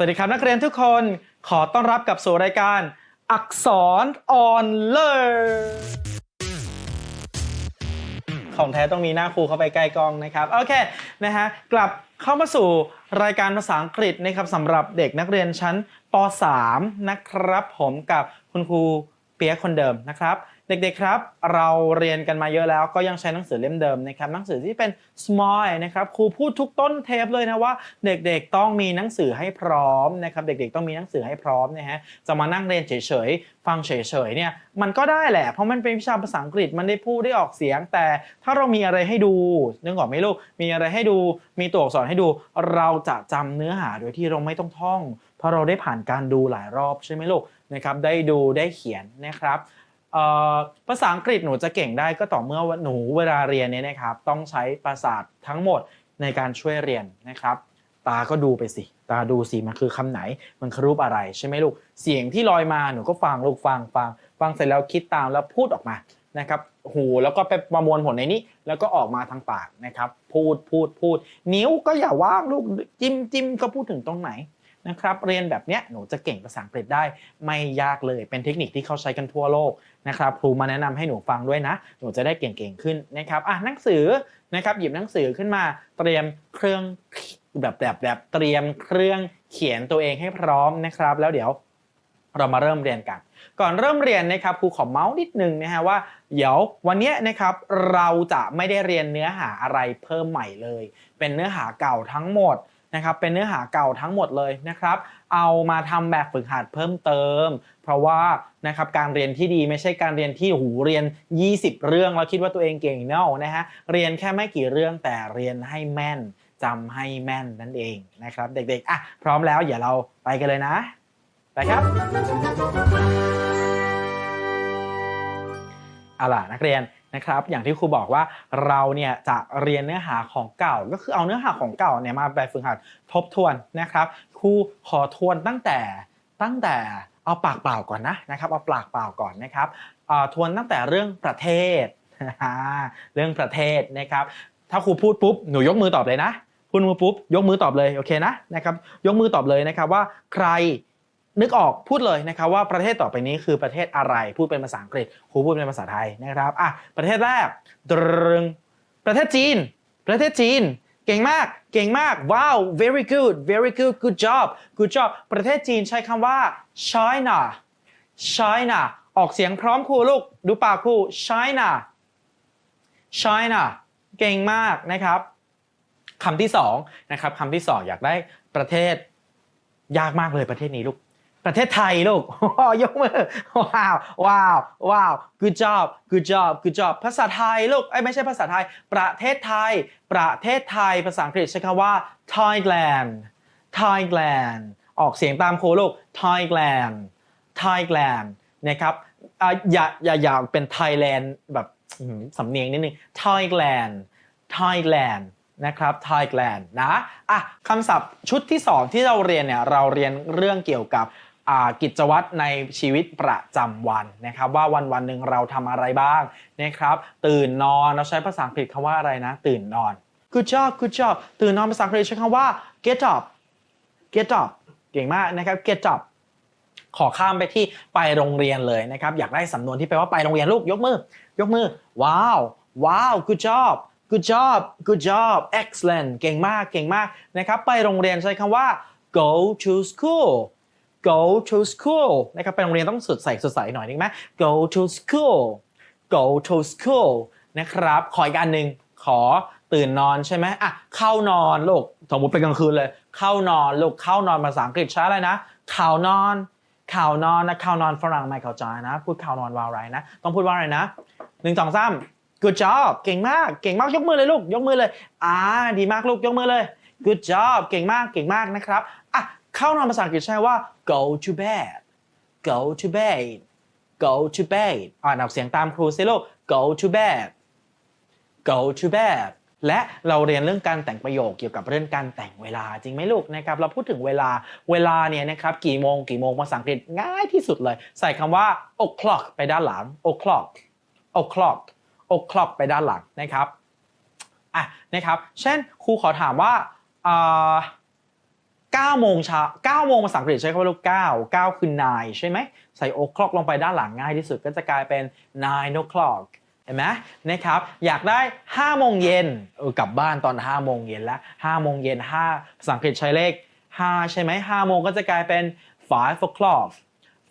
สวัสดีครับนักเรียนทุกคนขอต้อนรับกับสู่รายการ อักษรออนเลอร์ของแท้ต้องมีหน้าครูเข้าไปใกล้กล้องนะครับโอเคนะฮะกลับเข้ามาสู่รายการภาษาอังกฤษนะครับสำหรับเด็กนักเรียนชั้นป .3 นะครับผมกับคุณครูเปียกคนเดิมนะครับ เด็กๆครับ เราเรียนกันมาเยอะแล้วก็ยังใช้หนังสือเล่มเดิมนะครับหนังสือที่เป็น small นะครับครูพูดทุกต้นเทปเลยนะว่า เด็กๆต้องมีหนังสือให้พร้อมนะครับเด็กๆต้องมีหนังสือให้พร้อมนะฮะจะมานั่งเรียนเฉยๆฟังเฉยๆเนี่ยมันก็ได้แหละ เพราะมันเป็นวิชาภาษาอังกฤษมันได้พูดได้ออกเสียง แต่ถ้าเรามีอะไรให้ดูนึกออกไหมลูกมีอะไรให้ดูมีตัวอักษรให้ดู เราจะจำเนื้อหาโดยที่เราไม่ต้องท่อง เพราะเราได้ผ่านการดูหลายรอบใช่ไหมลูกนะครับได้ดูได้เขียนนะครับ ภาษาอังกฤษหนูจะเก่งได้ก็ต่อเมื่อหนูเวลาเรียนเนี่ยนะครับ ต้องใช้ประสาททั้งหมดในการช่วยเรียนนะครับ ตาก็ดูไปสิ ตาดูสิมันคือคำไหน มันคือรูปอะไรใช่ไหมลูก เสียงที่ลอยมาหนูก็ฟังลูกฟังฟังฟังเสร็จแล้วคิดตามแล้วพูดออกมานะครับหูแล้วก็ไปประมวลผลในนี้ แล้วก็ออกมาทางปากนะครับ พูดพูดพูด นิ้วก็อย่าว่างลูกจิ้มจิ้มก็พูดถึงตรงไหน นะครับเรียนแบบเนี้ยหนูจะเก่งภาษาอังกฤษได้ไม่ยากเลยเป็นเทคนิคที่เขาใช้กันทั่วโลกนะครับครูมาแนะนำให้หนูฟังด้วยนะ หนูจะได้เก่งๆขึ้นนะครับอะหนังสือนะครับหยิบหนังสือขึ้นมาเตรียมเครื่องแบบแบบแบบเตรียมเครื่องเขียนตัวเองให้พร้อมนะครับ แล้วเดี๋ยวเรามาเริ่มเรียนกัน ก่อนเริ่มเรียนนะครับครูขอเมาส์นิดนึงนะฮะว่าเดี๋ยววันนี้นะครับเราจะไม่ได้เรียนเนื้อหาอะไรเพิ่มใหม่เลย เป็นเนื้อหาเก่าทั้งหมด นะครับเป็นเนื้อหาเก่าทั้งหมดเลยนะครับ เอามาทำแบบฝึกหัดเพิ่มเติม เพราะว่านะครับการเรียนที่ดีไม่ใช่การเรียนที่หูเรียน 20 เรื่อง แล้วคิดว่าตัวเองเก่งเนาะนะฮะเรียนแค่ไม่กี่เรื่องแต่เรียนให้แม่นจำให้แม่นนั่นเองนะครับ เด็กๆอะพร้อมแล้วอย่าเราไปกันเลยนะ ไปครับเอาล่ะนักเรียน นะครับอย่างที่ครูบอกว่าเราเนี่ยจะเรียนเนื้อหาของเก่า ก็คือเอาเนื้อหาของเก่าเนี่ยมาแบบฝึกหัดทบทวนนะครับครูขอทวนตั้งแต่ตั้งแต่เอาปากเปล่าก่อนนะนะครับเอาปากเปล่าก่อนนะครับทวนตั้งแต่เรื่องประเทศเรื่องประเทศนะครับ ถ้าครูพูดปุ๊บหนูยกมือตอบเลยนะพูดมือปุ๊บยกมือตอบเลยโอเคนะนะครับยกมือตอบเลยนะครับว่าใคร นึกออกพูดเลยนะครับว่าประเทศต่อไปนี้คือประเทศอะไรพูดเป็นภาษาอังกฤษครูพูดเป็นภาษาไทยนะครับอะประเทศแรกตรึงประเทศจีน ประเทศจีน เก่งมากเก่งมากว้าว very good very good good job good job ประเทศจีนใช้คำว่า China China ออกเสียงพร้อมครูลูกดูปากครู China China เก่งมากนะครับคำที่สองนะครับคำที่สองอยากได้ประเทศยากมากเลยประเทศนี้ลูก ประเทศไทยลูกยกมือ ว้าว ว้าว ว้าว good job good job good job ภาษาไทยลูกไอ้ไม่ใช่ภาษาไทย ประเทศไทย ประเทศไทย ภาษาอังกฤษใช้คำว่า Thailand Thailand ออกเสียงตามโคลูก Thailand Thailand นะครับอย่าอย่าอย่าเป็น Thailand แบบสำเนียงนิดนึง Thailand Thailand นะครับ Thailand นะ อะคำศัพท์ชุดที่ 2 ที่เราเรียนเนี่ย เราเรียนเรื่องเกี่ยวกับ กิจวัตรในชีวิตประจำวันนะครับว่าวันวันหนึ่งเราทำอะไรบ้างนะครับตื่นนอนเราใช้ภาษาอังกฤษคำว่าอะไรนะ ตื่นนอน good job good job ตื่นนอนภาษาอังกฤษใช้คำว่า get up get up เก่งมากนะครับ get up ขอข้ามไปที่ไปโรงเรียนเลยนะครับ อยากได้สำนวนที่แปลว่าไปโรงเรียนลูกยกมือ ยกมือ ว้าว ว้าว good job good job good job excellent เก่งมาก เก่งมากนะครับ ไปโรงเรียนใช้คำว่า go to school go to school นะครับไปโรงเรียนต้องสดใสสดใสหน่อยนึงไหม go to school go to school นะครับขออีกอันหนึ่งขอตื่นนอนใช่ไหมอะเข้านอนลูกสมมติเป็นกลางคืนเลย เข้านอนลูกเข้านอนภาษาอังกฤษใช้อะไรนะข่าวนอนข่าวนอนนะข่าวนอนฝรั่งไม่เข้าใจนะ พูดข่าวนอนว่าอะไรนะ ต้องพูดว่าอะไรนะหนึ่งสองสาม good job เก่งมากเก่งมากยกมือเลยลูกยกมือเลยอ่าดีมากลูกยกมือเลย good job เก่งมากเก่งมากนะครับ เข้านอนภาษาอังกฤษใช้ว่า go to bed go to bed go to bed อ่านออกเสียงตามครูสิลูก go to bed go to bed และเราเรียนเรื่องการแต่งประโยคเกี่ยวกับเรื่องการแต่งเวลาจริงไหมลูกนะครับเราพูดถึงเวลาเวลาเนี่ยนะครับกี่โมงกี่โมงภาษาอังกฤษง่ายที่สุดเลย ใส่คำว่า o'clock ไปด้านหลัง o'clock o'clock o'clock ไปด้านหลังนะครับอะนะครับ เช่นครูขอถามว่าอ่า 9โมงเช้า9โมงภาษาอังกฤษใช้คำว่าลูก9 9 คือ nine ใช่ไหม ใส่ o'clock ลงไปด้านหลังง่ายที่สุดก็จะกลายเป็น nine o'clock เห็นไหมนะครับ อยากได้5โมงเย็นกลับบ้านตอน5โมงเย็นแล้ว5โมงเย็น5ภาษาอังกฤษใช้เลข 5 ใช่ไหม5โมงก็จะกลายเป็น five o'clock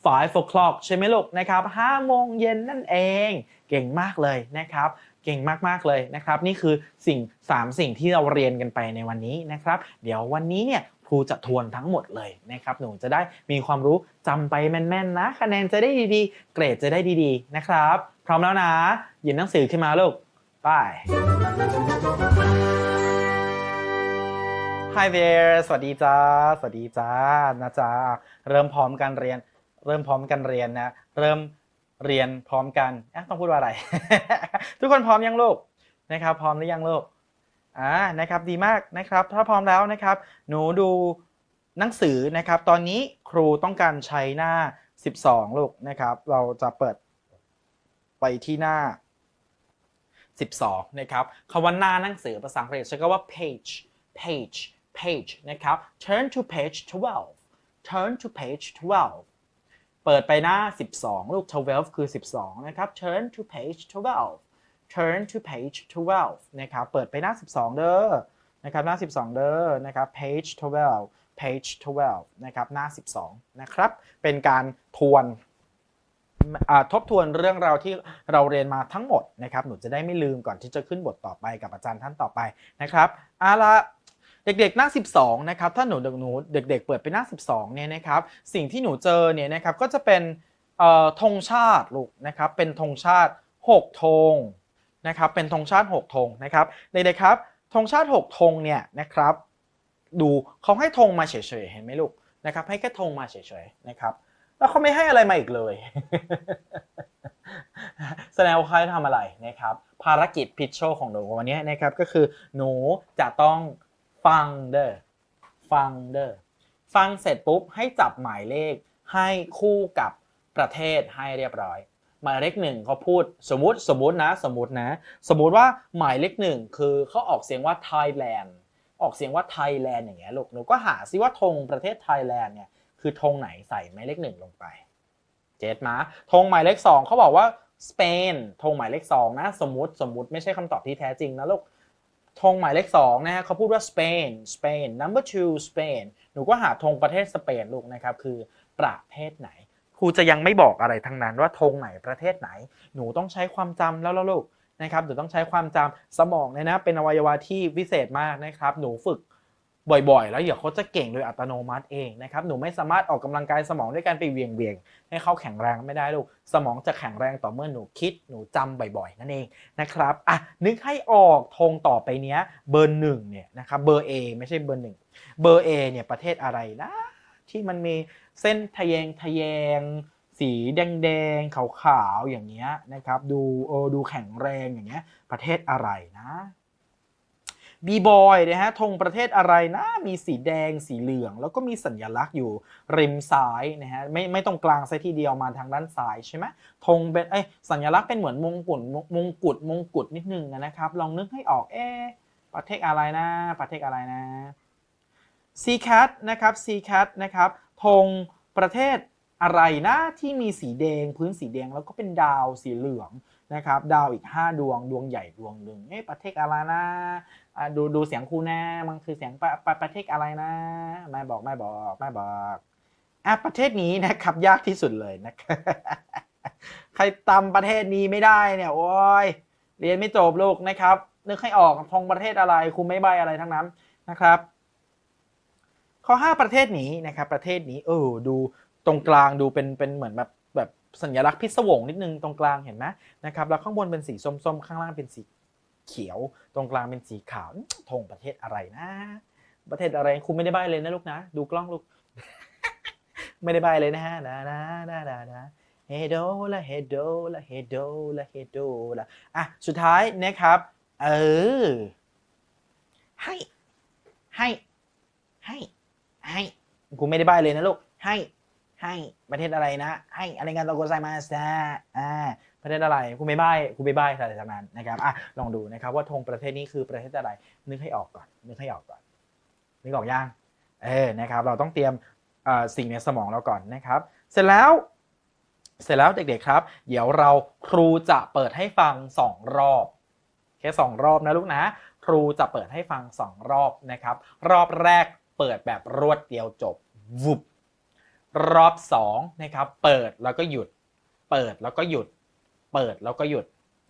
five o'clock ใช่ไหมลูกนะครับ5โมงเย็นนั่นเอง เก่งมากเลยนะครับเก่งมากๆเลยนะครับ นี่คือสิ่ง 3 สิ่งที่เราเรียนกันไปในวันนี้นะครับ เดี๋ยววันนี้เนี่ย ครูจะทวนทั้งหมดเลยนะครับหนูจะได้มีความรู้จำไปแม่นๆนะคะแนนจะได้ดีๆ เกรดจะได้ดีๆนะครับ พร้อมแล้วนะหยิบหนังสือขึ้นมาลูกไป Hi there สวัสดีจ้า สวัสดีจ้านะจ๊ะเริ่มพร้อมกันเรียน เริ่มพร้อมกันเรียนนะ เริ่มเรียนพร้อมกันต้องพูดว่าอะไร ทุกคนพร้อมยังลูกนะครับ พร้อมหรือยังลูก อ่านะครับดีมากนะครับถ้าพร้อมแล้วนะครับ หนูดูหนังสือนะครับ ตอนนี้ครูต้องการใช้หน้า 12 ลูกนะครับ เราจะเปิดไปที่หน้า 12 นะครับคำว่าหน้าหนังสือภาษาอังกฤษใช้คำว่า page page page นะครับ turn to page 12 turn to page 12 เปิดไปหน้า 12 ลูก 12 คือ 12 นะครับ turn to page 12 turn to page 12 นะครับ เปิดไปหน้า 12 เด้อ นะครับ หน้า 12 เด้อ นะครับ page 12 page 12 นะครับ หน้า 12 นะครับ เป็นการทวนอ่าทบทวนเรื่องราวที่เราเรียนมาทั้งหมดนะครับ หนูจะได้ไม่ลืมก่อนที่จะขึ้นบทต่อไปกับอาจารย์ท่านต่อไปนะครับเอาละเด็กๆหน้า 12 นะครับ ถ้าหนูหนูเด็ก ๆ เปิดไปหน้า 12 เนี่ยนะครับ สิ่งที่หนูเจอเนี่ยนะครับ ก็จะเป็นธงชาติลูกนะครับ เป็นธงชาติ 6 ธง นะครับเป็นธงชาติ 6 ธงนะครับเด็กๆครับธงชาติ 6 ธงเนี่ยนะครับดูเขาให้ธงมาเฉยๆเห็นไหมลูกนะครับให้แค่ธงมาเฉยๆนะครับแล้วเขาไม่ให้อะไรมาอีกเลย แสดงว่าเขาทำอะไรนะครับ ภารกิจพิชโชของหนูวันนี้นะครับก็คือหนูจะต้องฟังเด้อฟังเด้อฟังเสร็จปุ๊บให้จับหมายเลขให้คู่กับประเทศให้เรียบร้อย มายเลขหนึ่งเขาพูดสมมติสมมตินะสมมตินะ สมมติว่าหมายเลขหนึ่งคือเขาออกเสียงว่า Thailand ออกเสียงว่า Thailand อย่างเงี้ยลูกหนูก็หาซิว่าธงประเทศ Thailand เนี่ยคือธงไหนใส่หมายเลขหนึ่งลงไปเจ็ดมาธงหมายเลขสองเขาบอกว่าสเปนธงหมายเลขสองนะสมมติสมมติไม่ใช่คำตอบที่แท้จริงนะลูกธงหมายเลขสองนะฮะเขาพูดว่าสเปนสเปน number two สเปนหนูก็หาธงประเทศสเปนลูกนะครับคือประเทศไหน ครูจะยังไม่บอกอะไรทั้งนั้นว่าธงไหนประเทศไหน หนูต้องใช้ความจำแล้วล่ะลูกนะครับหนูต้องใช้ความจำสมองเนี่ยนะ เป็นอวัยวะที่วิเศษมากนะครับ หนูฝึกบ่อยๆ แล้วเดี๋ยวเขาจะเก่งโดยอัตโนมัติเองนะครับ หนูไม่สามารถออกกำลังกายสมองด้วยการไปเวียงเวียงให้เขาแข็งแรงไม่ได้ลูก สมองจะแข็งแรงต่อเมื่อหนูคิด หนูจำบ่อยๆ นั่นเองนะครับ อะ นึกให้ออกธงต่อไปเนี้ย เบอร์หนึ่งเนี่ยนะครับ เบอร์ A ไม่ใช่เบอร์หนึ่งเบอร์ A เนี่ยประเทศอะไรนะ ที่มันมีเส้นทะแยงทะแยง สีแดงๆขาวๆอย่างเงี้ยนะครับดูเออดูแข็งแรงอย่างเงี้ยประเทศอะไรนะบีบอยนะฮะธงประเทศอะไรนะ มีสีแดงสีเหลือง แล้วก็มีสัญลักษณ์อยู่ริมซ้ายนะฮะไม่ไม่ตรงกลางซะทีเดียวมาทางด้านซ้ายใช่ไหมธงเป็นเอ้ยสัญลักษณ์เป็นเหมือนมงกุฎมงกุฎมงกุฎนิดนึงนะครับ ลองนึกให้ออกเอ๊ประเทศอะไรนะ ประเทศอะไรนะ c c a t นะครับ c c a t นะครับธงประเทศอะไรนะที่มีสีแดงพื้นสีแดงแล้วก็เป็นดาวสีเหลืองนะครับดาวอีก 5 ดวงดวงใหญ่ดวงหนึ่งเอ๊ะประเทศอะไรนะดูดูเสียงครูนะมันคือเสียงประประประเทศอะไรนะไม่บอกไม่บอกไม่บอกอะประเทศนี้นะครับยากที่สุดเลยนะครับใครตำประเทศนี้ไม่ได้เนี่ยโอ้ยเรียนไม่จบลูกนะครับนึกให้ออกธงประเทศอะไรครูไม่ใบอะไรทั้งนั้นนะครับ ข้อ 5 ประเทศนี้นะครับประเทศนี้เออดูตรงกลางดูเป็นเป็นเหมือนแบบแบบสัญลักษณ์พิศวงนิดนึงตรงกลางเห็นไหมนะครับแล้วข้างบนเป็นสีส้มๆ ข้างล่างเป็นสีเขียว ตรงกลางเป็นสีขาวธงประเทศอะไรนะ ประเทศอะไรครูไม่ได้ใบเลยนะลูกนะ ดูกล้องลูก ไม่ได้ใบเลยนะฮะนะนะนะนะนะเฮโดละเฮโดละเฮโดละเฮโดละอะสุดท้ายนะครับเออให้ให้ให้ ให้กูไม่ได้ใบเลยนะลูกให้ให้ประเทศอะไรนะ ให้อะไรกันโตโกไซมาสนะอ่าประเทศอะไรกูไม่ใบกูไม่ใบอะไรทั้งนั้นนะครับอะลองดูนะครับว่าธงประเทศนี้คือประเทศอะไร นึกให้ออกก่อน นึกให้ออกก่อนนึกออกยังเออนะครับ เราต้องเตรียมเอ่อสิ่งในสมองเราก่อนนะครับ เสร็จแล้ว เสร็จแล้วเด็กๆครับ เดี๋ยวเราครูจะเปิดให้ฟังสองรอบแค่สองรอบนะลูกนะ ครูจะเปิดให้ฟังสองรอบนะครับ รอบแรก เปิดแบบรวดเดียวจบวุบรอบสองนะครับเปิดแล้วก็หยุด เปิดแล้วก็หยุด เปิดแล้วก็หยุด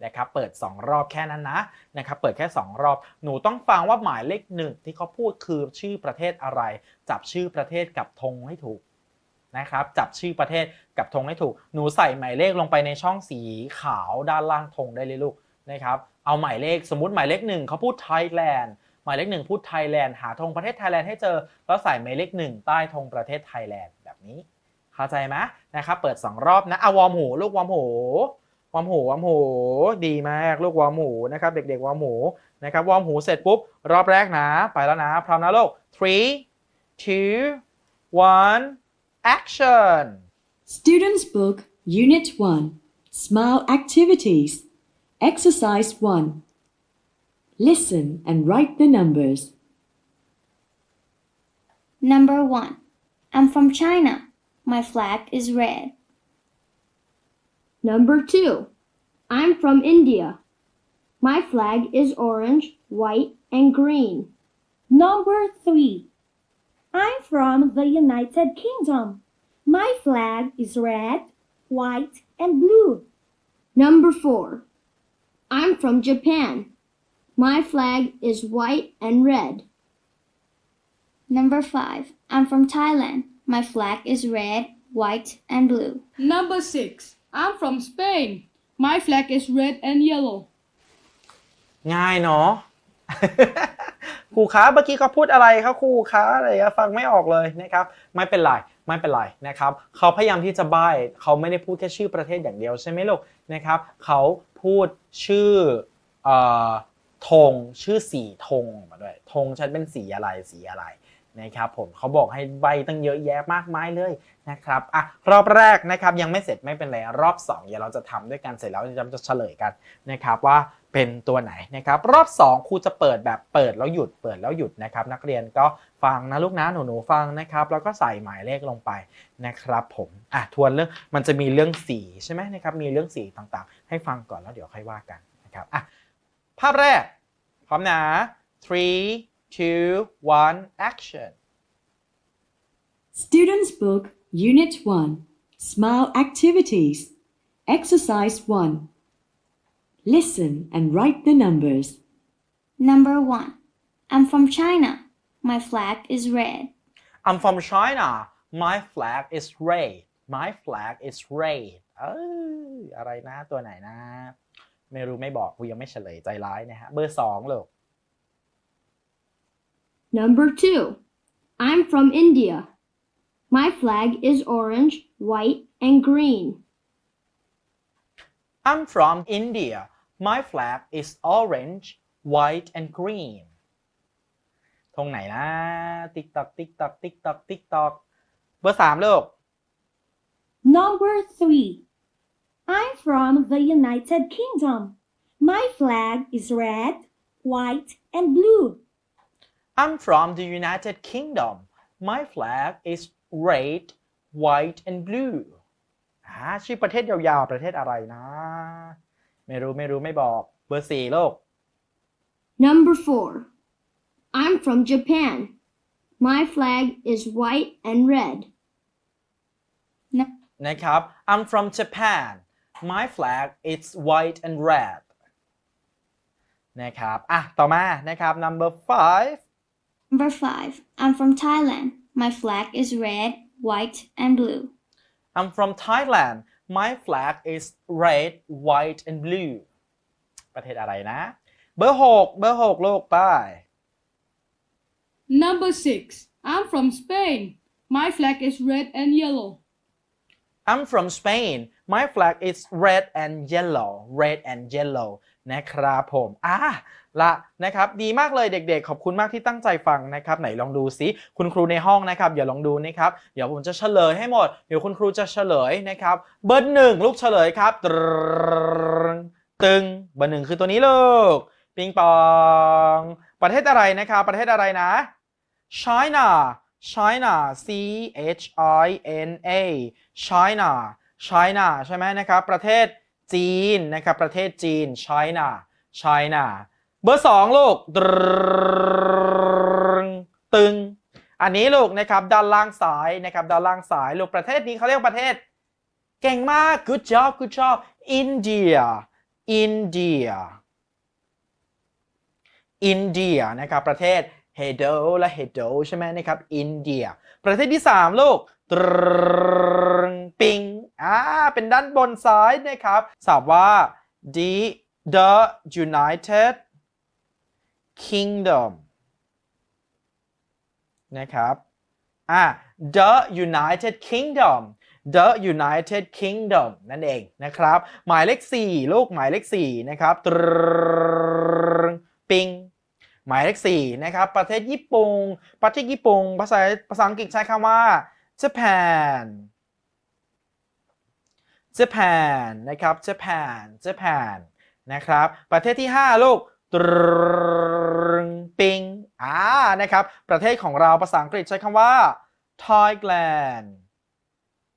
นะครับเปิด 2 รอบแค่นั้นนะนะครับเปิดแค่ 2 รอบ หนูต้องฟังว่าหมายเลขหนึ่งที่เขาพูดคือชื่อประเทศอะไร จับชื่อประเทศกับธงให้ถูกนะครับจับชื่อประเทศกับธงให้ถูก หนูใส่หมายเลขลงไปในช่องสีขาวด้านล่างธงได้เลยลูกนะครับเอาหมายเลขสมมติหมายเลขหนึ่งเขาพูดไทยแลนด์ หมายเลขหนึ่งพูดไทยแลนด์หาธงประเทศไทยแลนด์ให้เจอ แล้วใส่หมายเลขหนึ่งใต้ธงประเทศไทยแลนด์แบบนี้ เข้าใจไหมนะครับ เปิด 2 รอบนะอวอมหูลูกวอมหูวอมหูวอมหูดีมากลูกวอมหูนะครับ เด็กๆวอมหูนะครับวอมหูเสร็จปุ๊บ รอบแรกนะ ไปแล้วนะพร้อมนะลูก three two one action Students Book, Unit 1 Smile Activities. Exercise 1. Listen and write the numbers. Number 1. I'm from China. My flag is red. Number two, I'm from India. My flag is orange, white, and green. Number three. I'm from the United Kingdom. My flag is red, white, and blue. Number four, I'm from Japan. My flag is white and red. Number 5. I'm from Thailand. My flag is red, white, and blue. Number six. I'm from Spain. My flag is red and yellow. ง่ายเนาะ ครูคะเมื่อกี้เขาพูดอะไรครับครูคะอะไรอะฟังไม่ออกเลยนะครับ ไม่เป็นไรไม่เป็นไรนะครับ เขาพยายามที่จะใบ้เขาไม่ได้พูดแค่ชื่อประเทศอย่างเดียวใช่ไหมลูกนะครับ เขาพูดชื่อเอ่อ ธงชื่อสีธงมาด้วยธงฉันเป็นสีอะไรสีอะไรนะครับผมเขาบอกให้ใบตั้งเยอะแยะมากมายเลยนะครับอะรอบแรกนะครับยังไม่เสร็จไม่เป็นไรรอบสองเดี๋ยวเราจะทำด้วยกันเสร็จแล้วเราจะเฉลยกันนะครับว่าเป็นตัวไหนนะครับรอบ 2ครูจะเปิดแบบเปิดแล้วหยุดเปิดแล้วหยุดนะครับนักเรียนก็ฟังนะลูกนะหนูหนูๆฟังนะครับแล้วก็ใส่หมายเลขลงไปนะครับผมอะทวนเรื่องมันจะมีเรื่องสีใช่ไหมนะครับมีเรื่องสีต่างๆ ให้ฟังก่อนแล้วเดี๋ยวค่อยว่ากันนะครับอะ ภาพแรก พร้อมนะ three two one action Students Book, Unit 1 Smile Activities. Exercise 1. Listen and write the numbers. Number 1. I'm from China. My flag is red. I'm from China my flag is red my flag is red เอ้ยอะไรนะตัวไหนนะ ไม่รู้ไม่บอกกูยังไม่เฉลยใจร้ายนะฮะเบอร์สองลูก Number two, I'm from India. My flag is orange, white, and green. I'm from India my flag is orange white and green ธงไหนนะ ติ๊กตอกติ๊กตอกติ๊กตอกติ๊กตอกเบอร์สามลูก Number three. I'm from the United Kingdom. My flag is red, white, and blue. I'm from the United Kingdom my flag is red white and blue อ่าชื่อประเทศยาวๆ ประเทศอะไรนะ ไม่รู้ไม่รู้ไม่บอก เบอร์สี่ลูก Number four, I'm from Japan. My flag is white and red. นะครับ I'm from Japan my flag is white and red นะครับ อ่ะ ต่อมา นะครับ number five Number 5. I'm from Thailand. My flag is red, white, and blue. I'm from Thailand my flag is red white and blue ประเทศอะไรนะ เบอร์หกเบอร์หกลูกไป้าย Number six. I'm from Spain. My flag is red and yellow. I'm from Spain My flag is red and yellow red and yellow นะครับผมอะละนะครับดีมากเลยเด็กๆ ขอบคุณมากที่ตั้งใจฟังนะครับไหนลองดูซิคุณครูในห้องนะครับอย่าลองดูนะครับเดี๋ยวผมจะเฉลยให้หมด เดี๋ยวคุณครูจะเฉลยนะครับเบอร์หนึ่งลูกเฉลยครับตรึงตึงเบอร์หนึ่งคือตัวนี้ลูกปิงปอง ประเทศอะไรนะครับประเทศอะไรนะ China China C H I N A China China ใช่ไหมนะครับ ประเทศจีนนะครับ ประเทศจีน China China เบอร์สองลูกตึง อันนี้ลูกนะครับด้านล่างซ้ายนะครับด้านล่างซ้ายลูกประเทศนี้เขาเรียกประเทศ เก่งมาก good job good job India India อินเดียนะครับประเทศเฮโดและเฮโดใช่ไหมนะครับ อินเดีย ประเทศที่ 3 ลูกตรงปิง อ่าเป็นด้านบนซ้ายนะครับสอบว่า the the United Kingdom นะครับอ่า the United Kingdom the United Kingdom นั่นเองนะครับ หมายเลข 4 ลูกหมายเลข 4 นะครับปิงหมายเลข 4 นะครับ ประเทศญี่ปุ่นประเทศญี่ปุ่นภาษาภาษาอังกฤษใช้คำว่า Japan Japan นะครับ Japan Japan นะครับ ประเทศที่ 5 ลูกตรึงปิงอ่านะครับ ประเทศของเราภาษาอังกฤษใช้คำว่า Thailand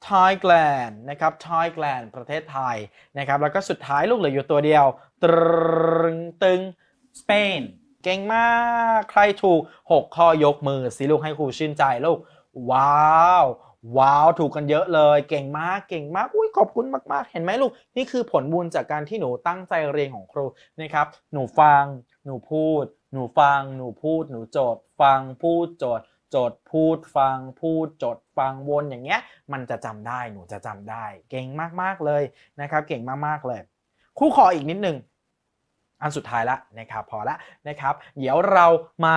Thailand นะครับ Thailand ประเทศไทยนะครับ แล้วก็สุดท้ายลูกเหลืออยู่ตัวเดียว ตรึงตึง Spain เก่งมาก ใครถูก 6 ข้อยกมือสิลูกให้ครูชื่นใจลูก ว้าว ว้าวถูกกันเยอะเลย เก่งมากเก่งมากอุ้ยขอบคุณมาก ๆ เห็นไหมลูก นี่คือผลบุญจากการที่หนูตั้งใจเรียนของครูนะครับ หนูฟัง หนูพูด หนูฟัง หนูพูด หนูโจทย์ฟังพูดโจทย์โจทย์พูดฟังพูดโจทย์ฟังวนอย่างเงี้ย มันจะจำได้หนูจะจำได้ เก่งมากๆเลยนะครับ เก่งมากๆเลยครูขออีกนิดนึงอันสุดท้ายละนะครับพอละนะครับ เดี๋ยวเรามา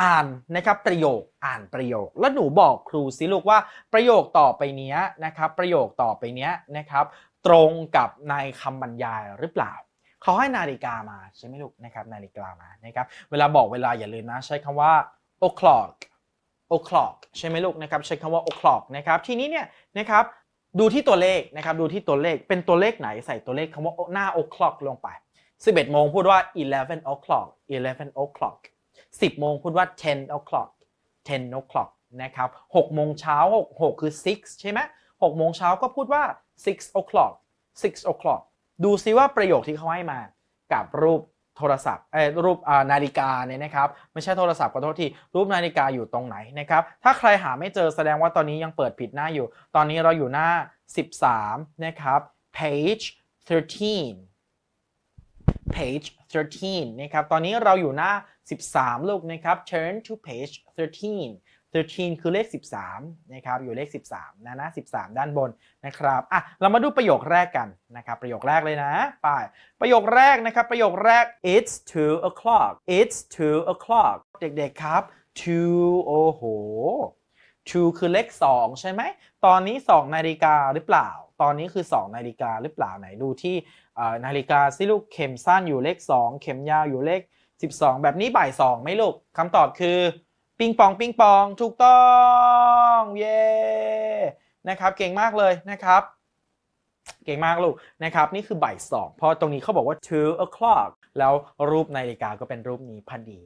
อ่านนะครับประโยคอ่านประโยค แล้วหนูบอกครูสิลูกว่าประโยคต่อไปเนี้ยนะครับ ประโยคต่อไปเนี้ยนะครับ ตรงกับในคำบรรยายหรือเปล่าเขาให้นาฬิกามาใช่ไหมลูกนะครับนาฬิกามานะครับเวลาบอกเวลาอย่าลืมนะใช้คำว่า o'clock o'clock ใช่ไหมลูกนะครับใช้คำว่า o'clock นะครับทีนี้เนี่ยนะครับดูที่ตัวเลขนะครับดูที่ตัวเลขเป็นตัวเลขไหนใส่ตัวเลขคำว่าหน้า o'clock ลงไป 11โมงพูดว่า11 o'clock 11 o'clock 10 โมงพูดว่า 10 o'clock 10 o'clock นะครับ6โมงเช้า6 6คือ 6 ใช่ไหม6โมงเช้าก็พูดว่า 6 o'clock 6 o'clock ดูซิว่าประโยคที่เขาให้มากับรูปโทรศัพท์เอ้ยรูปนาฬิกาเนี่ยนะครับ ไม่ใช่โทรศัพท์ขอโทษทีรูปนาฬิกาอยู่ตรงไหนนะครับ ถ้าใครหาไม่เจอแสดงว่าตอนนี้ยังเปิดผิดหน้าอยู่ ตอนนี้เราอยู่หน้า 13 นะครับ page 13 page 13 นะครับ ตอนนี้เราอยู่หน้า 13 ลูกนะครับ turn to page 13 13 คือเลข 13 นะครับ อยู่เลข 13 นะน้า13 ด้านบนนะครับ อะ เรามาดูประโยคแรกกันนะครับ ประโยคแรกเลยนะ ไป ประโยคแรกนะครับ ประโยคแรก it's two o'clock it's two o'clock เด็กๆครับ two โอ้โห two คือเลข 2 ใช่ไหม ตอนนี้ 2 นาฬิกาหรือเปล่า ตอนนี้คือ 2 นาฬิกาหรือเปล่าไหนดูที่นาฬิกาสิลูกเข็มสั้นอยู่เลข 2 เข็มยาวอยู่เลข 12 แบบนี้บ่าย2ไหมลูกคำตอบคือ ปิงปองปิงปองถูกต้องเย้นะครับเก่งมากเลยนะครับเก่งมากลูกนะครับนี่คือบ่ายสองเพราะตรงนี้เขาบอกว่า two o'clock แล้วรูปนาฬิกาก็เป็นรูปนี้พอดี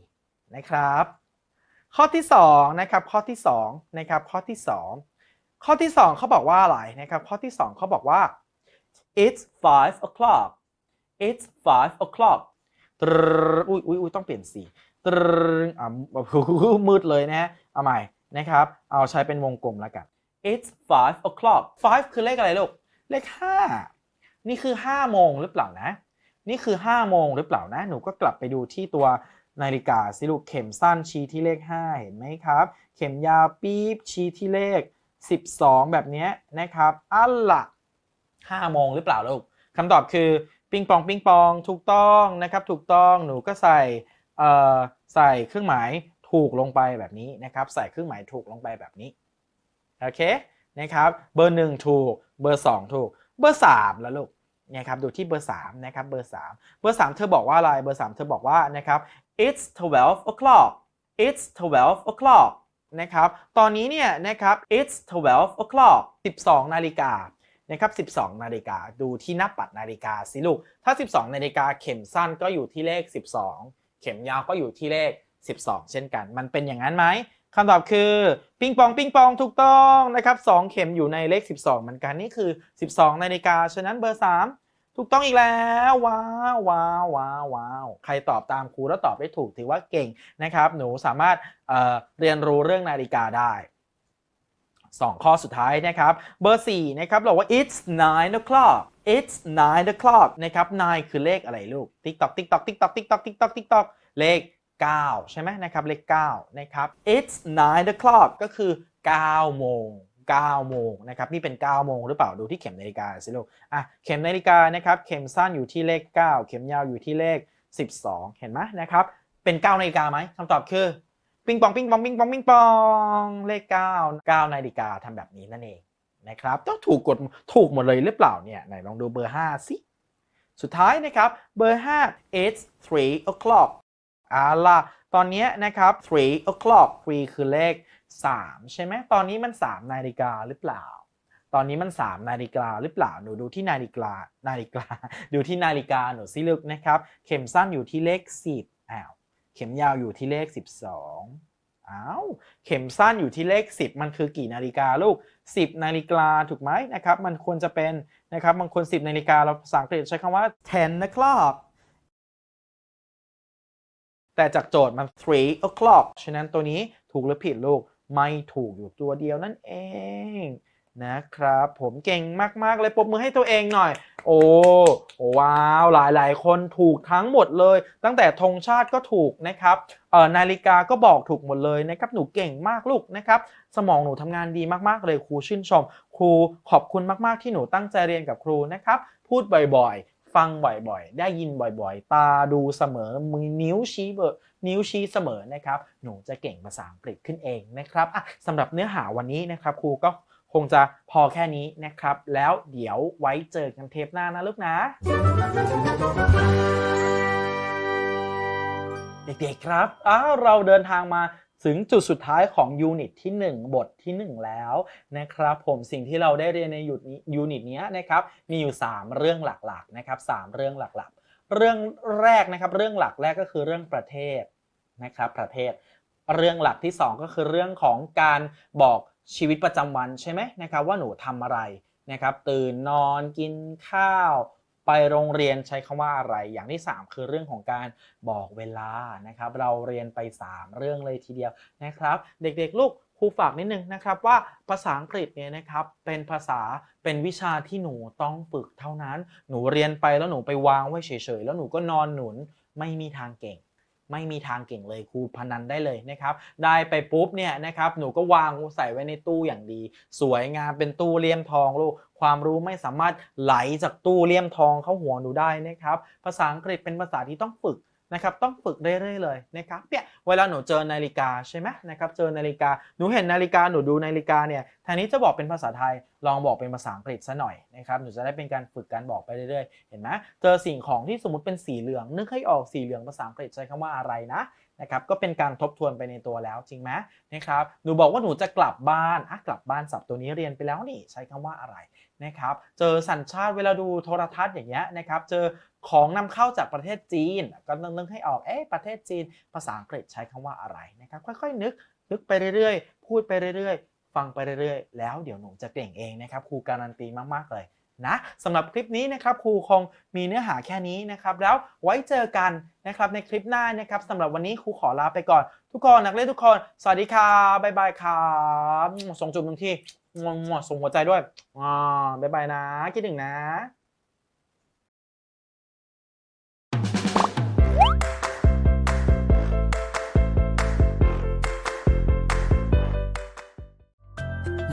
นะครับ ข้อที่2นะครับข้อที่2นะครับข้อที่ 2 ข้อที่ 2เขาบอกว่าอะไรนะครับข้อที่ 2เขาบอกว่า it's five o'clock it's five o'clock ตรอุ้ยอุ้ยอุ้ยต้องเปลี่ยนสีตรึอ่ามืดเลยนะฮะเอาใหม่นะครับ เอาใช้เป็นวงกลมแล้วกัน it's five o'clock five คือเลขอะไรลูก เลข5นี่คือ5โมงหรือเปล่านะ นี่คือ5โมงหรือเปล่านะ หนูก็กลับไปดูที่ตัวนาฬิกาสิลูกเข็มสั้นชี้ที่เลข 5 เห็นไหมครับ เข็มยาวปี๊บชี้ที่เลข 12 แบบนี้นะครับอัลละ5โมงหรือเปล่าลูกคำตอบคือ ปิงปองปิงปองถูกต้องนะครับถูกต้องหนูก็ใส่เอ่อใส่เครื่องหมายถูกลงไปแบบนี้นะครับใส่เครื่องหมายถูกลงไปแบบนี้โอเคนะครับเบอร์หนึ่งถูกเบอร์สองถูกเบอร์สามแล้วลูกนะครับดูที่เบอร์สามนะครับเบอร์สามเบอร์สามเธอบอกว่าอะไรเบอร์สามเธอบอกว่านะครับ it's 12 o'clock it's 12 o'clock นะครับ ตอนนี้เนี่ยนะครับ it's 12 o'clock 12 นาฬิกา นะครับ 12 นาฬิกาดูที่หน้าปัดนาฬิกาสิลูก ถ้า 12 นาฬิกาเข็มสั้นก็อยู่ที่เลข 12 เข็มยาวก็อยู่ที่เลข 12 เช่นกัน มันเป็นอย่างนั้นไหมคำตอบคือปิงปองปิงปองถูกต้องนะครับสองเข็มอยู่ในเลข 12 เหมือนกันนี่คือ 12 นาฬิกาฉะนั้นเบอร์ 3 ถูกต้องอีกแล้วว้าวว้าวว้าววาวใครตอบตามครูแล้วตอบได้ถูกถือว่าเก่งนะครับ หนูสามารถเเรียนรู้เรื่องนาฬิกาได้ 2 ข้อสุดท้ายนะครับ เบอร์ 4 นะครับบอกว่า it's nine o'clock it's nine o'clock นะครับ nine คือเลขอะไรลูก ติ๊กตอกติ๊กตอกติ๊กตอกติ๊กตอกติ๊กตอกติ๊กตอกเลข 9 ใช่ไหมนะครับ เลข 9 นะครับ it's nine o'clock ก็คือ 9 โมง 9 โมงนะครับ นี่เป็น 9 โมงหรือเปล่าดูที่เข็มนาฬิกาสิลูกอะเข็มนาฬิกานะครับเข็มสั้นอยู่ที่เลข 9 เข็มยาวอยู่ที่เลข 12 เห็นไหมนะครับเป็น 9 นาฬิกาไหมคำตอบคือ ปิงปองปิงปองปิงปองปิงปองเลข9 9นาฬิกาทำแบบนี้นั่นเองนะครับต้องถูกกดถูกหมดเลยหรือเปล่าเนี่ยไหนลองดูเบอร์ 5 สิ สุดท้ายนะครับเบอร์ 5 it's 3 o'clock อ่าล่ะตอนนี้นะครับ3 o'clock 3คือเลข 3 ใช่ไหมตอนนี้มัน 3 นาฬิกาหรือเปล่า ตอนนี้มัน 3 นาฬิกาหรือเปล่าหนูดูที่นาฬิกานาฬิกา ดูที่นาฬิกาหนูสิลึกนะครับ เข็มสั้นอยู่ที่เลข 10อ้าว เข็มยาวอยู่ที่เลข 12อ้าวเข็มสั้นอยู่ที่เลข 10 มันคือกี่นาฬิกาลูก 10 นาฬิกาถูกไหมนะครับมันควรจะเป็นนะครับบางคน 10 นาฬิกาเราภาษาอังกฤษใช้คำว่า10 o'clock แต่จากโจทย์มัน3 o'clock ฉะนั้นตัวนี้ถูกหรือผิดลูกไม่ถูกอยู่ตัวเดียวนั่นเอง นะครับ ผมเก่งมากๆเลยปรบมือให้ตัวเองหน่อย โอ้ว้าวหลายๆ คนถูกทั้งหมดเลย ตั้งแต่ธงชาติก็ถูกนะครับเออนาฬิกาก็บอกถูกหมดเลยนะครับหนูเก่งมากลูกนะครับสมองหนูทำงานดีมากๆเลยครูชื่นชม ครูขอบคุณมากๆที่หนูตั้งใจเรียนกับครูนะครับพูดบ่อยๆ ฟังบ่อยๆ ได้ยินบ่อยๆ ตาดูเสมอมือนิ้วชี้เบอร์นิ้วชี้เสมอนะครับหนูจะเก่งภาษาอังกฤษขึ้นเองนะครับอะสำหรับเนื้อหาวันนี้นะครับครูก็ คงจะพอแค่นี้นะครับ แล้วเดี๋ยวไว้เจอกันเทปหน้านะลูกนะ เด็กๆครับอ้าวเราเดินทางมาถึงจุดสุดท้ายของยูนิตที่ 1 บทที่ 1 แล้วนะครับผมสิ่งที่เราได้เรียนในยูนิตยูนิตนี้นะครับมีอยู่ 3 เรื่องหลักๆนะครับ3เรื่องหลักๆ เรื่องแรกนะครับเรื่องหลักแรกก็คือเรื่องประเทศนะครับประเทศ เรื่องหลักที่ 2 ก็คือเรื่องของการบอก ชีวิตประจำวันใช่ไหมนะครับว่าหนูทำอะไรนะครับตื่นนอนกินข้าว ไปโรงเรียนใช้คำว่าอะไร อย่างที่ 3 คือเรื่องของการบอกเวลานะครับ เราเรียนไป 3 เรื่องเลยทีเดียวนะครับ เด็กๆลูกครูฝากนิดนึงนะครับว่าภาษาอังกฤษเนี่ยนะครับเป็นภาษาเป็นวิชาที่หนูต้องฝึกเท่านั้น หนูเรียนไปแล้วหนูไปวางไว้เฉยๆ แล้วหนูก็นอนหนุนไม่มีทางเก่ง ไม่มีทางเก่งเลยครูพนันได้เลยนะครับ ได้ไปปุ๊บเนี่ยนะครับหนูก็วางใส่ไว้ในตู้อย่างดี สวยงามเป็นตู้เลี่ยมทองลูกความรู้ไม่สามารถไหลจากตู้เลี่ยมทองเข้าหัวหนูได้นะครับ ภาษาอังกฤษเป็นภาษาที่ต้องฝึก นะครับต้องฝึกเรื่อยๆเลยนะครับเนี่ยเวลาหนูเจอนาฬิกาใช่ไหมนะครับเจอนาฬิกาหนูเห็นนาฬิกาหนูดูนาฬิกาเนี่ยแทนที่จะบอกเป็นภาษาไทยลองบอกเป็นภาษาอังกฤษซะหน่อยนะครับหนูจะได้เป็นการฝึกการบอกไปเรื่อยๆ เห็นไหมเจอสิ่งของที่สมมติเป็นสีเหลือง นึกให้ออกสีเหลืองภาษาอังกฤษใช้คำว่าอะไรนะนะครับก็เป็นการทบทวนไปในตัวแล้วจริงไหมนะครับหนูบอกว่าหนูจะกลับบ้านอะกลับบ้านศัพท์ตัวนี้เรียนไปแล้วนี่ใช้คำว่าอะไร นะครับ เจอสัญชาติเวลาดูโทรทัศน์อย่างเงี้ยนะครับ เจอของนำเข้าจากประเทศจีน ก็ต้องนึกให้ออก เอ๊ะ ประเทศจีน ภาษาอังกฤษใช้คำว่าอะไรนะครับ ค่อยๆ นึก นึกไปเรื่อยๆ พูดไปเรื่อยๆ ฟังไปเรื่อยๆ แล้วเดี๋ยวหนูจะเก่งเองนะครับ ครูการันตีมากๆเลย นะสำหรับคลิปนี้นะครับครูคงมีเนื้อหาแค่นี้นะครับแล้วไว้เจอกันนะครับในคลิปหน้านะครับสำหรับวันนี้ครูขอลาไปก่อน ทุกคนนักเรียนทุกคน สวัสดีครับบ๊ายบายครับส่งจุ๊บหนึ่งที่ส่งหัวใจด้วยอ่าบ๊ายบายนะคิดถึงนะ